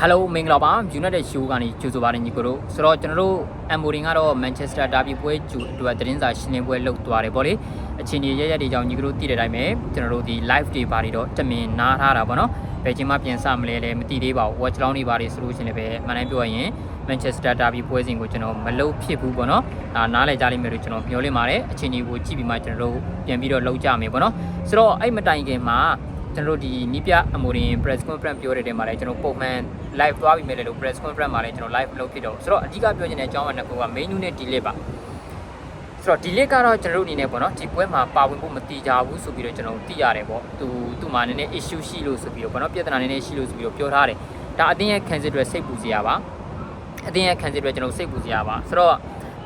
Hello မင်္ဂလာပါ United Show ကနေကြိုဆိုပါတယ်ညီကိုတို့ဆိုတော့ကျွန်တော်တို့ Amorin ကတော့ Manchester Derby ပွဲကျူအတွက်သတင်းစာရှင်းလင်းပွဲလုပ်သွားတယ်ဗောလေအချိန်ကြီးရရက်တွေကြောင့်ညီကိုတို့သိတဲ့အတိုင်းပဲကျွန်တော်တို့ဒီ live တွေပါတွေတော့တမင်နားထားတာဗောနော်ဘယ်ချိန်မှပြန်စမလဲလဲမသိသေးပါဘူး watch long တွေပါတွေဆိုလို့ရှိရင်လည်းပဲမှန်တိုင်းပြောရရင် Manchester Derby ပွဲစဉ်ကိုကျွန်တော်မလုပ်ဖြစ်ဘူးဗောနော်ဒါနားလည်ကြလိမ့်မယ်လို့ကျွန်တော်မျှော်လင့်ပါတယ်အချိန်ကြီးကိုကြည့်ပြီးမှကျွန်တော်တို့ပြန်ပြီးတော့လုပ်ကြမယ်ဗောနော်ဆိုတော့အဲ့မတိုင်ခင်မှာ ကျွန်တော်တို့ဒီနီးပြအမိုရင် press conference ပြောတဲ့တဲမှာလည်းကျွန်တော်ပုံမှန် live သွားပြီးမယ်လေလို့ press conference မှာလည်းကျွန်တော် live လုပ်ဖြစ်တော့ဆိုတော့အဓိကပြောချင်တဲ့အကြောင်းအရာနှစ်ခုက main news နဲ့ delay ပါဆိုတော့ delay ကတော့ကျွန်တော်တို့အနေနဲ့ပေါ့နော်ဒီပွဲမှာပါဝင်ဖို့မတိကြဘူးဆိုပြီးတော့ကျွန်တော်သိရတယ်ပေါ့သူသူ့မှာနည်းနည်း issue ရှိလို့ဆိုပြီးတော့ပေါ့နော်ပြဿနာနည်းနည်းရှိလို့ဆိုပြီးတော့ပြောထားတယ်ဒါအတင်းရဲ့ cancel တွေစိတ်ပူစရာပါအတင်းရဲ့ cancel တွေကျွန်တော်စိတ်ပူစရာပါဆိုတော့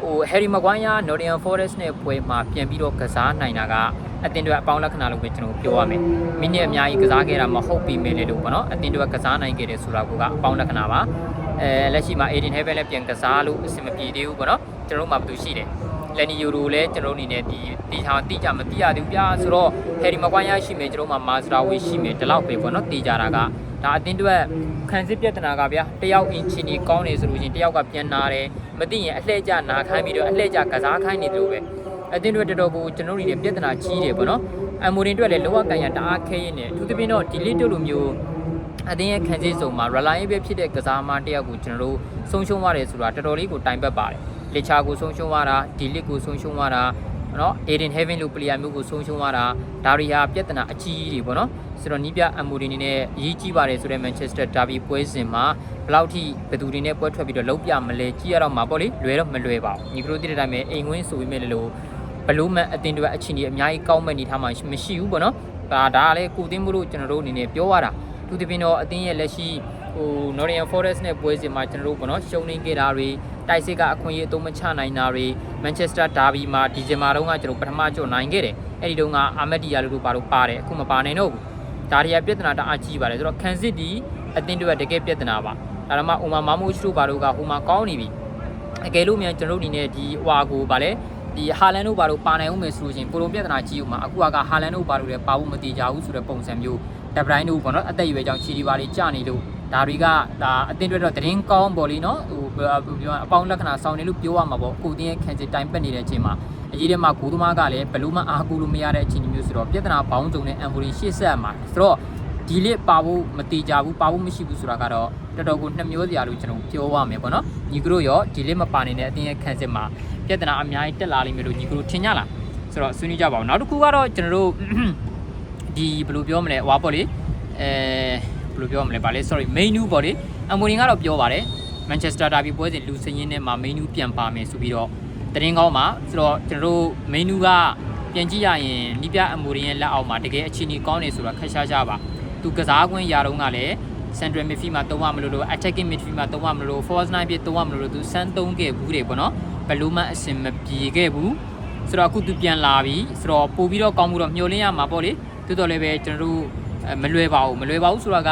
ဟို Harry Maguire Nottingham Forest နဲ့ပွဲမှာပြန်ပြီးတော့ကစားနိုင်တာကအတင်တွေအပေါင်းလက္ခဏာလို့ပဲကျွန်တော်ပြောရမယ်မိနစ်အများကြီးကစားခဲ့တာမဟုတ်ပြီမယ်လေလို့ပေါ့နော်အတင်တွေကစားနိုင်ခဲ့တယ်ဆိုတာကအပေါင်းလက္ခဏာပါအဲလက်ရှိမှာ Aiden Heaven လည်းပြန်ကစားလို့အဆင်မပြေသေးဘူးပေါ့နော်ကျွန်တော်တို့မှာဘာလို့ရှိတယ်လက်နီယိုရိုလည်းကျွန်တော်တို့အနေနဲ့ဒီဒီဟာတိကျမသိရသေးဘူးပြဆိုတော့ Harry Maguire ရှိမယ်ကျွန်တော်မှာ Master Way ရှိမယ်ဒီလောက်ပဲပေါ့နော်တေးကြတာက ဒါအတင်းတွေခံစစ်ပြဿနာကဗျာတယောက်အင်ချီနီကောင်းနေဆိုလို့ချင်းတယောက်ကပြန်နာတယ်မသိရင်အလှည့်ကျနာခိုင်းပြီးတော့အလှည့်ကျကစားခိုင်းနေတယ်လို့ပဲအတင်းတွေတော်တော်ကိုကျွန်တော်တို့တွေပြဿနာကြီးတယ်ပေါ့နော်အမိုရင်တွေလည်းလောကကန်ရတအားခဲရင်းနေအထူးသဖြင့်တော့ဒီလေးတို့လိုမျိုးအတင်းရဲ့ခံစစ်စုံမှာ reliable ဖြစ်တဲ့ကစားမတယောက်ကိုကျွန်တော်တို့ဆုံးရှုံးရတယ်ဆိုတာတော်တော်လေးကိုတိုင်ပတ်ပါတယ်လေချာကိုဆုံးရှုံးရတာဒီလစ်ကိုဆုံးရှုံးရတာ နော် Aiden Heaven လို့ player မျိုးကိုဆုံးရှုံးရတာဒါတွေဟာပြဿနာအကြီးကြီးတွေပေါ့နော်ဆိုတော့နီးပြအမိုရီနေနဲ့အရေးကြီးပါတယ်ဆိုတော့ Manchester Derby ပွဲစဉ်မှာဘယ်လောက်ထိဘယ်သူတွေနဲ့ပွဲထွက်ပြီးတော့လုံးပြမလဲကြည့်ရတော့မှာပေါ့လေလွယ်တော့မလွယ်ပါဘူးညီကတို့တိတဲ့အတိုင်းပဲအိမ်ဝင်းဆိုပြီးမဲ့လို့ဘလို့မှအတင်တွေအချင်းကြီးအများကြီးကောင်းမဲ့နေထားမှမရှိဘူးပေါ့နော်ဒါဒါကလည်းကိုသိန်းမို့လို့ကျွန်တော်တို့အနေနဲ့ပြောရတာ သူတပင်တော့အတင်းရဲ့လက်ရှိဟို Nottingham Forest နဲ့ပွဲစဉ်မှာကျွန်တော်တို့ပေါ့နော်ရှုံနေခဲ့တာတွေတိုက်စစ်ကအခွင့်အရေးအသုံးမချနိုင်တာတွေ Manchester Derby မှာဒီဇင်ဘာတုန်းကကျွန်တော်ပထမကြော်နိုင်ခဲ့တယ်အဲ့ဒီတုန်းကအာမက်ဒီယာလို့ပါလို့ပါတယ်အခုမပါနိုင်တော့ဘူးဒါတွေကပြဿနာတအားကြီးပါတယ်ဆိုတော့ခံစစ်ဒီအတင်းတွေကတကယ်ပြဿနာပါဒါတော့မှဥမာမမိုးရှိတို့ပါတို့ကဟိုမှာကောင်းနေပြီအကယ်လို့မြန်ကျွန်တော်တို့ဒီနေ့ဒီဟွာကိုဗာလဲဒီဟာလန်တို့ဘာလို့ပါနိုင်အောင်မယ်ဆိုလို့ရှိရင်ပိုလိုပြဿနာကြီးဦးမှာအခုကဟာလန်တို့ဘာလို့လဲပါဖို့မတိကြဘူးဆိုတဲ့ပုံစံမျိုး ဒဘရိုင်းတို့ပေါ့နော်အသက်အရွယ်ကြောင့်ချီဒီပါလေးကြာနေလို့ဒါတွေကဒါအတင်းတွေတော့တရင်ကောင်းပေါ့လीနော်ဟိုပြောအပေါင်းလက္ခဏာဆောင်နေလို့ပြောရမှာပေါ့ကိုတင်းရဲ့ခံစစ်တိုင်ပတ်နေတဲ့အချိန်မှာအကြီးထဲမှာဂိုးသမားကလည်းဘလို့မှအားကိုးလို့မရတဲ့အချိန်မျိုးဆိုတော့ပြဿနာဘောင်းစုံနဲ့အမ်ဘူရီရှေ့ဆက်မှာဆိုတော့ဒီလစ်ပါဖို့မတိကြဘူးပါဖို့မရှိဘူးဆိုတာကတော့တော်တော်ကိုနှစ်မျိုးစရာလို့ကျွန်တော်ပြောရမယ်ပေါ့နော်ညီကတို့ရောဒီလစ်မပါနေတဲ့အတင်းရဲ့ခံစစ်မှာပြဿနာအများကြီးတက်လာလိမ့်မယ်လို့ညီကတို့ထင်ကြလားဆိုတော့ဆွေးနွေးကြပါဦးနောက်တစ်ခုကတော့ကျွန်တော်တို့ ဒီဘယ်လိုပြောမလဲဟွာပေါ့လေအဲဘယ်လိုပြောမလဲဗာလေ sorry main new ပေါ့လေအမိုရင်ကတော့ပြောပါတယ် Manchester Derby ပွဲစဉ်လူစင်းရင်းနဲ့မှာ main new ပြန်ပါမယ်ဆိုပြီးတော့တရင်ကောင်းမှာဆိုတော့ကျွန်တော်တို့ main new ကပြန်ကြည့်ရရင်နီးပြအမိုရင်ရဲ့လက်အောက်မှာတကယ်အခြေအနေကောင်းနေဆိုတာခက်ရှားရှားပါသူကစားခွင့်ရာတော့ကလည်း central midfield မှာတုံးရမလို့လို့ attacking midfield မှာတုံးရမလို့ force 9ပြတုံးရမလို့လို့သူစမ်းသုံးခဲ့ဘူးတယ်ပေါ့နော်ဘလူးမအစင်မပြေခဲ့ဘူးဆိုတော့အခုသူပြန်လာပြီဆိုတော့ပို့ပြီးတော့ကောင်းမှုတော့မျှော်လင့်ရမှာပေါ့လေ တိုးတော်လည်းပဲကျွန်တော်တို့မလွယ်ပါဘူးမလွယ်ပါဘူးဆိုတာက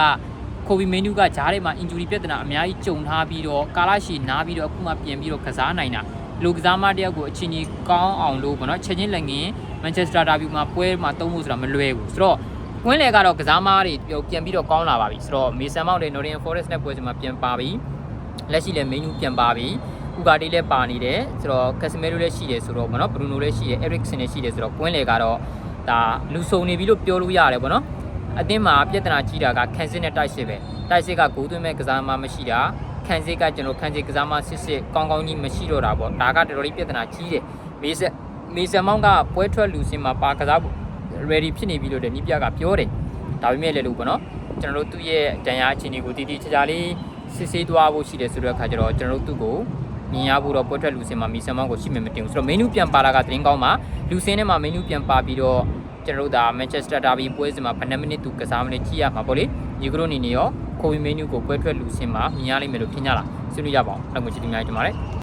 ကိုဗီမင်းနူးကဂျားထဲမှာ injury ပြဿနာအများကြီးကြုံထားပြီးတော့ကာလာရှီနားပြီးတော့အခုမှပြန်ပြီးတော့ကစားနိုင်တာလူကစားမတယောက်ကိုအချင်းကြီးကောင်းအောင်လို့ပေါ့နော်ချက်ချင်းလက်ငင်း Manchester Derby မှာပွဲမှာတုံးဖို့ဆိုတာမလွယ်ဘူးဆိုတော့ကွင်းလေကတော့ကစားမားတွေပြန်ပြီးတော့ကောင်းလာပါပြီဆိုတော့မေဆန်မောက်တဲ့ Nottingham Forest နဲ့ပွဲစဉ်မှာပြန်ပါပြီလက်ရှိလည်း menu ပြန်ပါပြီဥကာတီလည်းပါနေတယ်ဆိုတော့ Casemiro လည်းရှိတယ်ဆိုတော့ဗောနော် Bruno လည်းရှိတယ် Eriksen လည်းရှိတယ်ဆိုတော့ကွင်းလေကတော့ ဒါလူစုံနေပြီလို့ပြောလို့ရတယ်ဗောနော်အသင်းမှာပြဿနာကြီးတာကခန်းစစ်နဲ့တိုက်စစ်ပဲတိုက်စစ်ကဂိုးသွင်းမဲ့ကစားမမရှိတာခန်းစစ်ကကျွန်တော်ခန်းစစ်ကစားမစစ်စစ်ကောင်းကောင်းကြီးမရှိတော့တာဗောဒါကတော်တော်လေးပြဿနာကြီးတယ်မေဆက်မေဆန်မောင်ကပွဲထွက်လူစင်မှာပါကစားဖို့ ready ဖြစ်နေပြီလို့တဲ့နီးပြကပြောတယ်ဒါပေမဲ့လည်းလို့ပေါ့နော်ကျွန်တော်တို့သူ့ရဲ့တန်ရာအခြေအနေကိုတည်တည်ချာချာလေးစစ်ဆေးသွားဖို့ရှိတယ်ဆိုတဲ့အခါကျတော့ကျွန်တော်တို့သူ့ကိုမြင်ရဖို့တော့ပွဲထွက်လူစင်မှာမီဆန်မောင်းကိုရှိမှမတင်ဘူးဆိုတော့ menu ပြန်ပါလာကတင်းကောင်းမှာလူစင်းထဲမှာ menu ပြန်ပါပြီးတော့ ကျွန်တော်တို့ဒါ Manchester Derby ပွဲစဉ်မှာဘယ်နှမိနစ်သူကစားမလဲကြည့်ရမှာပေါ့လေညီကတို့အနေနဲ့ရော Kobe menu ကိုပွဲထွက်လူစင်မှာမြင်ရလိမ့်မယ်လို့ထင်ကြလားဆွေးနွေးကြပါအောင်အဲ့လိုမျိုးချစ်တင်များကြပါမယ်